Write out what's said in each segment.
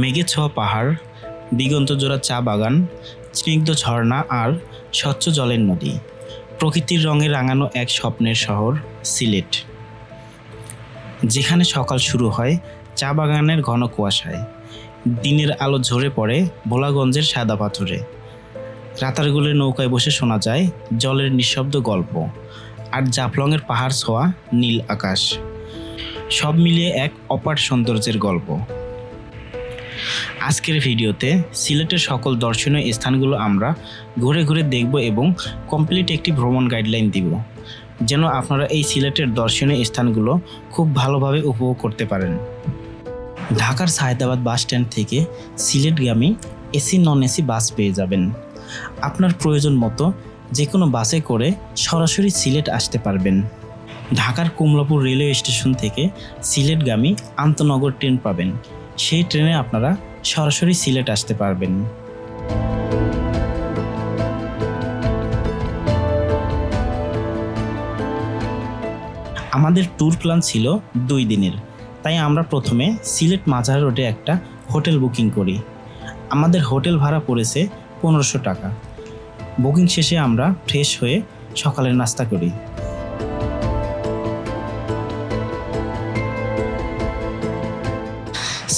মেঘে ছোঁয়া পাহাড়, দিগন্ত জোড়া চা বাগান, স্নিগ্ধ ঝর্ণা আর স্বচ্ছ জলের নদী। প্রকৃতির রঙে রাঙানো এক স্বপ্নের শহর, সিলেট। যেখানে সকাল শুরু হয় চা বাগানের ঘন কুয়াশায়। দিনের আলো ঝরে পড়ে ভোলাগঞ্জের সাদা পাথরে। রাতারগুলের নৌকায় বসে শোনা যায় জলের নিঃশব্দ গল্প আর জাফলংয়ের পাহাড় ছোঁয়া নীল আকাশ। সব মিলিয়ে এক অপার সৌন্দর্যের গল্প। আজকের ভিডিওতে সিলেটের সকল দর্শনীয় স্থানগুলো আমরা ঘুরে ঘুরে দেখব এবং কমপ্লিট একটি ভ্রমণ গাইডলাইন দিব, যেন আপনারা এই সিলেটের দর্শনীয় স্থানগুলো খুব ভালোভাবে উপভোগ করতে পারেন। ঢাকার সায়দাবাদ বাস স্ট্যান্ড থেকে সিলেটগামী এসি নন এসি বাস পেয়ে যাবেন। আপনার প্রয়োজন মতো যে কোনো বাসে করে সরাসরি সিলেট আসতে পারবেন। ঢাকার কমলাপুর রেলওয়ে স্টেশন থেকে সিলেটগামী আন্তনগর ট্রেন পাবেন। সেই ট্রেনে আপনারা সরাসরি সিলেট আসতে পারবেন। আমাদের ট্যুর প্ল্যান ছিল দুই দিনের। তাই আমরা প্রথমে সিলেট মাজার রোডে একটা হোটেল বুকিং করি। আমাদের হোটেল ভাড়া পড়েছে পনেরোশো টাকা। বুকিং শেষে আমরা ফ্রেশ হয়ে সকালের নাস্তা করি।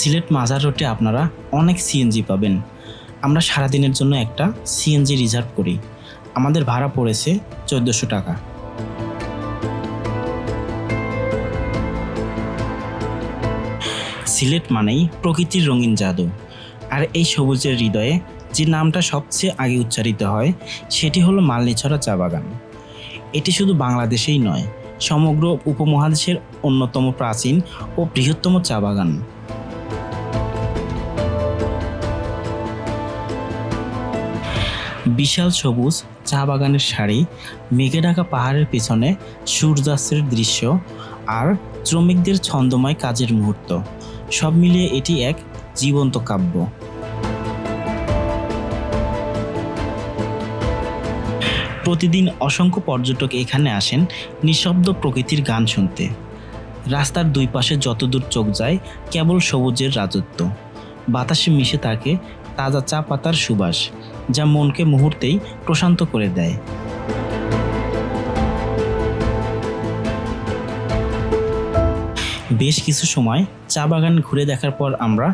সিলেট মাজার রোডে আপনারা অনেক সিএনজি পাবেন। আমরা সারাদিনের জন্য একটা সিএনজি রিজার্ভ করি। আমাদের ভাড়া পড়েছে চোদ্দোশো টাকা। সিলেট মানেই প্রকৃতির রঙিন জাদু। আর এই সবুজের হৃদয়ে যে নামটা সবচেয়ে আগে উচ্চারিত হয়, সেটি হলো মালনীছড়া চা বাগান। এটি শুধু বাংলাদেশেই নয়, সমগ্র উপমহাদেশের অন্যতম প্রাচীন ও বৃহত্তম চা বাগান। বিশাল সবুজ চা বাগানের সারি মেঘে ঢাকা পাহাড়ের পেছনে সূর্যাস্তের দৃশ্য আর শ্রমিকদের ছন্দময় কাজের মুহূর্ত। সব মিলিয়ে এটি এক জীবন্ত কাব্য। প্রতিদিন অসংখ্য পর্যটক এখানে আসেন নিঃশব্দ প্রকৃতির গান শুনতে। রাস্তার দুই পাশে যতদূর চোখ যায় কেবল সবুজের রাজত্ব। বাতাসে মিশে থাকে তাজা চা পাতার সুবাস, যা মনকে মুহূর্তেই প্রশান্ত করে দেয়। বেশ কিছু সময় চা বাগান ঘুরে দেখার পর আমরা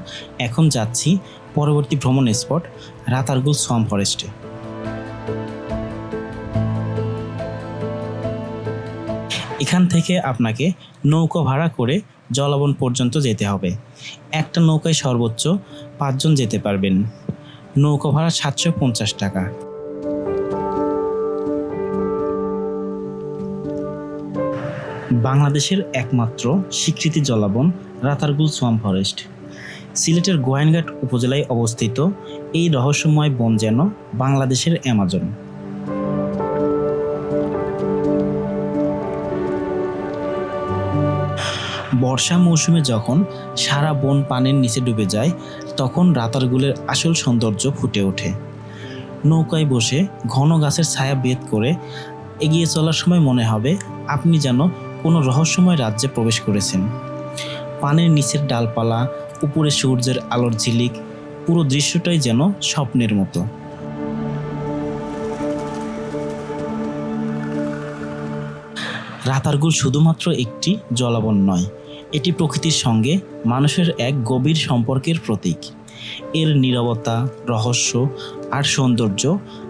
এখন যাচ্ছি পরবর্তী ভ্রমণ স্পট, রাতারগুল সোয়াম ফরেস্টে। এখান থেকে আপনাকে নৌকা ভাড়া করে জলাবন পর্যন্ত যেতে হবে। একটা নৌকায় সর্বোচ্চ পাঁচজন যেতে পারবেন। নৌকা ভাড়া সাতশো পঞ্চাশ টাকা। বাংলাদেশের একমাত্র স্বীকৃতি জলাবন রাতারগুল সোয়াম ফরেস্ট। সিলেটের গোয়াইনঘাট উপজেলায় অবস্থিত এই রহস্যময় বন যেন বাংলাদেশের অ্যামাজন। বর্ষা মৌসুমে যখন সারা বন পানির নিচে ডুবে যায়, তখন রাতারগুলের আসল সৌন্দর্য ফুটে ওঠে। নৌকায় বসে ঘন গাছের ছায়া বেদ করে এগিয়ে চলার সময় মনে হবে, আপনি যেন কোনো রহস্যময় রাজ্যে প্রবেশ করেছেন। পানির নিচের ডালপালা, উপরে সূর্যের আলোর ঝিলিক, পুরো দৃশ্যটাই যেন স্বপ্নের মতো। রাতারগুল শুধুমাত্র একটি জলাবন নয় এটি প্রকৃতির সঙ্গে মানুষের এক গভীর সম্পর্কের প্রতীক। এর নিরবতা, রহস্য আর সৌন্দর্য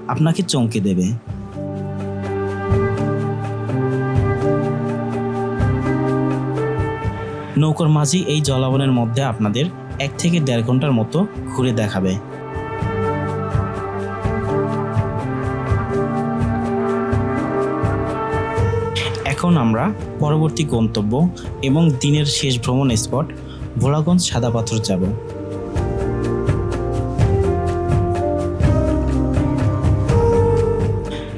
আপনাকে চমকে দেবে। নৌকর মাঝি এই জলাবনের মধ্যে আপনাদের এক থেকে দেড় ঘণ্টার মতো ঘুরে দেখাবে। এখন আমরা পরবর্তী গন্তব্য এবং দিনের শেষ ভ্রমণ স্পট ভোলাগঞ্জ সাদা পাথর যাব।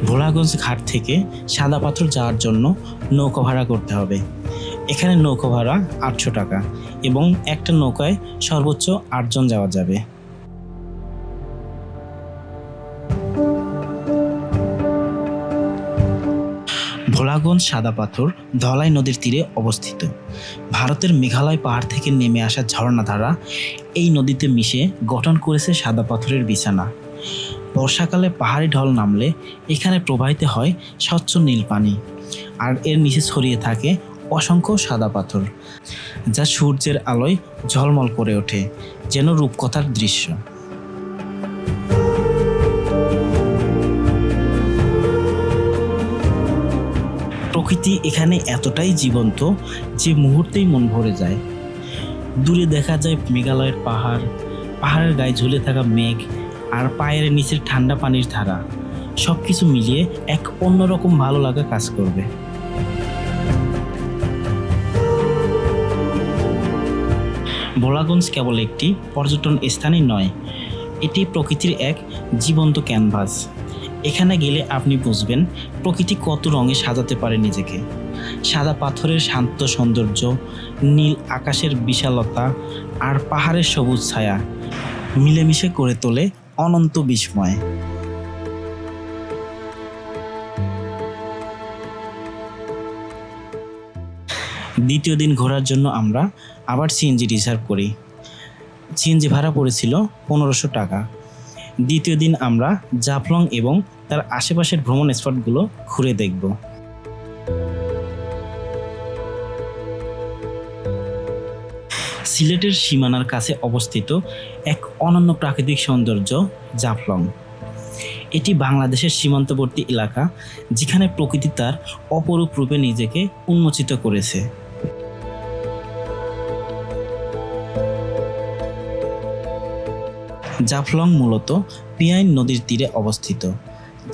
ভোলাগঞ্জ ঘাট থেকে সাদা পাথর যাওয়ার জন্য নৌকা ভাড়া করতে হবে। এখানে নৌকা ভাড়া আটশো টাকা এবং একটা নৌকায় সর্বোচ্চ আটজন যাওয়া যাবে। ভোলা সাদা পাথর ধলাই নদীর তীরে অবস্থিত। ভারতের মেঘালয় পাহাড় থেকে নেমে আসা ঝর্ণাধারা এই নদীতে মিশে গঠন করেছে সাদা পাথরের বিছানা। বর্ষাকালে পাহাড়ি ঢল নামলে এখানে প্রবাহিত হয় স্বচ্ছ নীল পানি আর এর নিচে ছড়িয়ে থাকে অসংখ্য সাদা পাথর, যা সূর্যের আলোয় ঝলমল করে ওঠে, যেন রূপকথার দৃশ্য। প্রকৃতি এখানে এতটাই জীবন্ত যে মুহূর্তেই মন ভরে যায়। দূরে দেখা যায় মেঘালয়ের পাহাড়, পাহাড়ের গায়ে ঝুলে থাকা মেঘ আর পায়ের নিচের ঠান্ডা পানির ধারা। সব কিছু মিলিয়ে এক অন্যরকম ভালো লাগা কাজ করবে। ভোলাগঞ্জ কেবল একটি পর্যটন স্থানই নয়, এটি প্রকৃতির এক জীবন্ত ক্যানভাস। এখানে গেলে আপনি বুঝবেন প্রকৃতি কত রঙে সাজাতে পারে নিজেকে। সাদা পাথরের শান্ত সৌন্দর্য, নীল আকাশের বিশালতা আর পাহাড়ের সবুজ ছায়া মিলেমিশে করে তোলে অনন্ত বিস্ময়। দ্বিতীয় দিন ঘোরার জন্য আমরা আবার সিএনজি রিজার্ভ করি। সিএনজি ভাড়া পড়েছিল পনেরোশো টাকা। দ্বিতীয় দিন আমরা জাফলং এবং তার আশেপাশের ভ্রমণ স্পটগুলো ঘুরে দেখব। সিলেটের সীমানার কাছে অবস্থিত এক অনন্য প্রাকৃতিক সৌন্দর্য জাফলং। এটি বাংলাদেশের সীমান্তবর্তী এলাকা, যেখানে প্রকৃতি তার অপরূপ রূপে নিজেকে উন্মোচিত করেছে। জাফলং মূলত পিয়াইন নদীর তীরে অবস্থিত,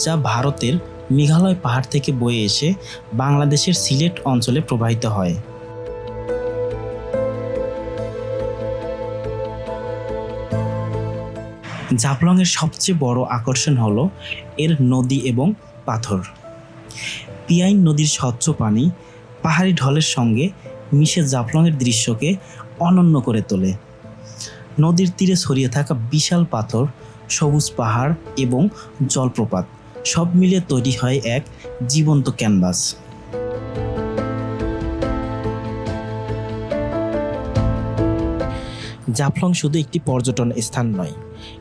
যা ভারতের মেঘালয় পাহাড় থেকে বয়ে এসে বাংলাদেশের সিলেট অঞ্চলে প্রবাহিত হয়। জাফলংয়ের সবচেয়ে বড় আকর্ষণ হলো এর নদী এবং পাথর। পিয়াইন নদীর স্বচ্ছ পানি পাহাড়ি ঢলের সঙ্গে মিশে জাফলংয়ের দৃশ্যকে অনন্য করে তোলে। নদীর তীরে ছড়িয়ে থাকা বিশাল পাথর, সবুজ পাহাড় এবং জলপ্রপাত, সব মিলে তৈরি হয় এক জীবন্ত ক্যানভাস। জাফলং শুধু একটি পর্যটন স্থান নয়,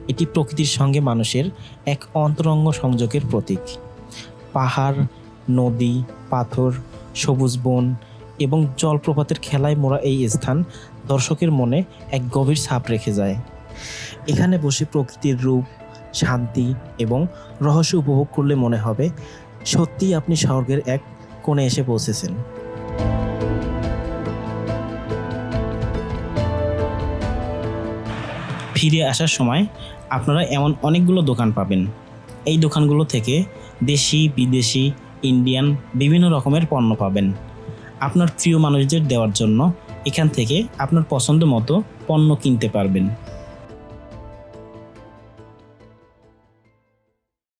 এটি প্রকৃতির সঙ্গে মানুষের এক অন্তরঙ্গ সংযোগের প্রতীক। পাহাড়, নদী, পাথর, সবুজ বন এবং জলপ্রপাতের খেলায় মোড়া এই স্থান দর্শকের মনে এক গভীর ছাপ রেখে যায়। এখানে বসে প্রকৃতির রূপ, শান্তি এবং রহস্য উপভোগ করলে মনে হবে, সত্যিই আপনি স্বর্গের এক কোণে এসে পৌঁছেছেন। ফিরে আসার সময় আপনারা এমন অনেকগুলো দোকান পাবেন। এই দোকানগুলো থেকে দেশি, বিদেশি, ইন্ডিয়ান, বিভিন্ন রকমের পণ্য পাবেন। আপনার প্রিয় মানুষদের দেওয়ার জন্য এখান থেকে আপনার পছন্দ মতো পণ্য কিনতে পারবেন।